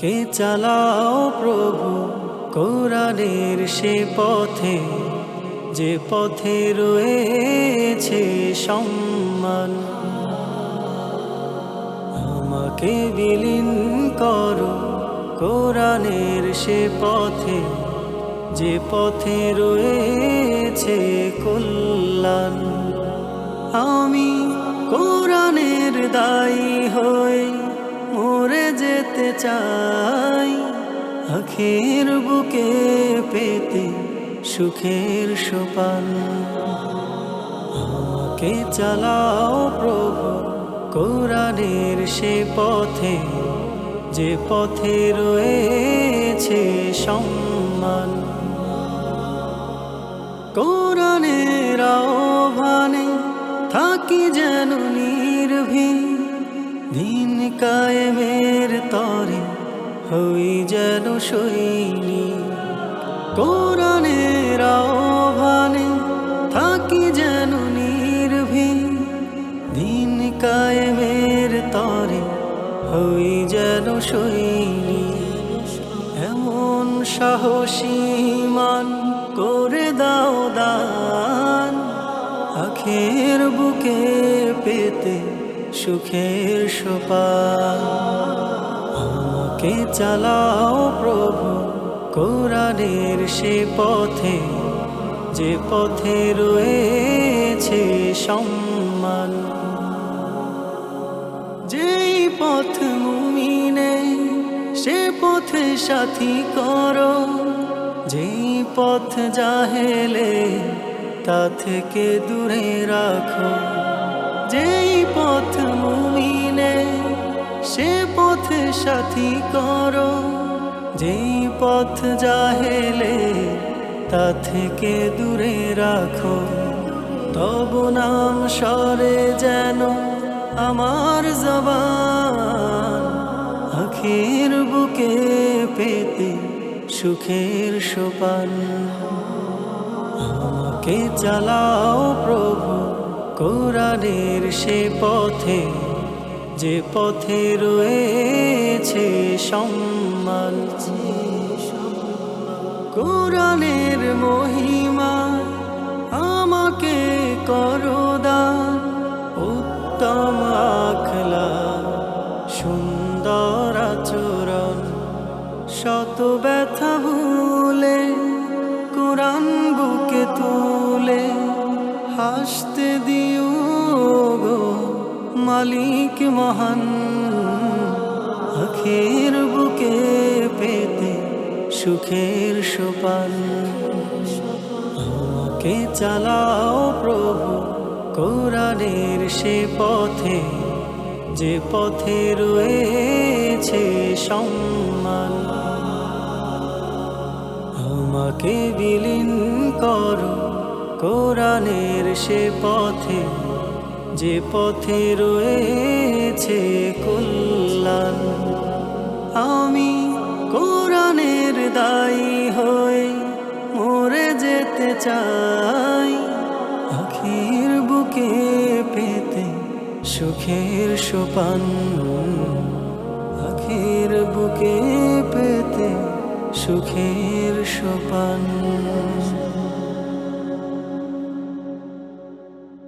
আমাকে চালাও প্রভু, কোরআনের সে পথে। যে পথে রয়েছে সম্মান। আমাকে বিলীন করো কোরআনের সে পথে। যে পথে রয়েছে কল্যাণ। আমি কোরআনের দায়ী মরে যেতে চাই, আখের বুকে পেতে সুখের সোপান। আমাকে চালাও প্রভু, কোরআনের সে পথে, যে পথে রয়েছে সম্মান। কোরআনের আহ্বানে থাকি যেন নির্ভীক দিন কায়েমের তরে হই যেন সৈনী কোরআনের আহ্বানে থাকি যেন নির্ভীক। দিন কায়েমের তরে হই যেন সৈনী এমন সাহসী মান করে দাও দান। আখের বুকে পেতে সুখের আমাকে চালাও প্রভু, কোরআনের সে পথে। যে পথে রয়েছে সম্মান। যেই পথ মুমিনে, সে পথে সাথী করো। যেই পথ জাহেলে, তা থেকে দূরে রাখো। যেই পথ মুমিনে, সে পথে সাথী করো। যেই পথ জাহেলে, তা থেকে দূরে রাখো। তব নাম সরে যেন আমার জবান। আখের বুকে পেতে সুখের সোপান। আমাকে চালাও প্রভু কোরআনের সে পথে, যে পথে রয়েছে সম্মান। কোরআনের মহিমা আমাকে করো দান, উত্তম আখলা সুন্দর আচরণ, শত ব্যথা মালিক মহান, আখের বুকে পেতে সুখের সোপান। আমাকে চালাও প্রভু, কোরআনের সে পথে, যে পথে রয়েছে সম্মান। আমাকে বিলীন করো, কোরআনের সে পথে যে পথে রয়েছে কল্যাণ, আমি কোরআনের দায়ী হয়ে মরে যেতে চাই। আখির বুকে পেতে সুখের সোপান আখির বুকে পেতে সুখের সোপান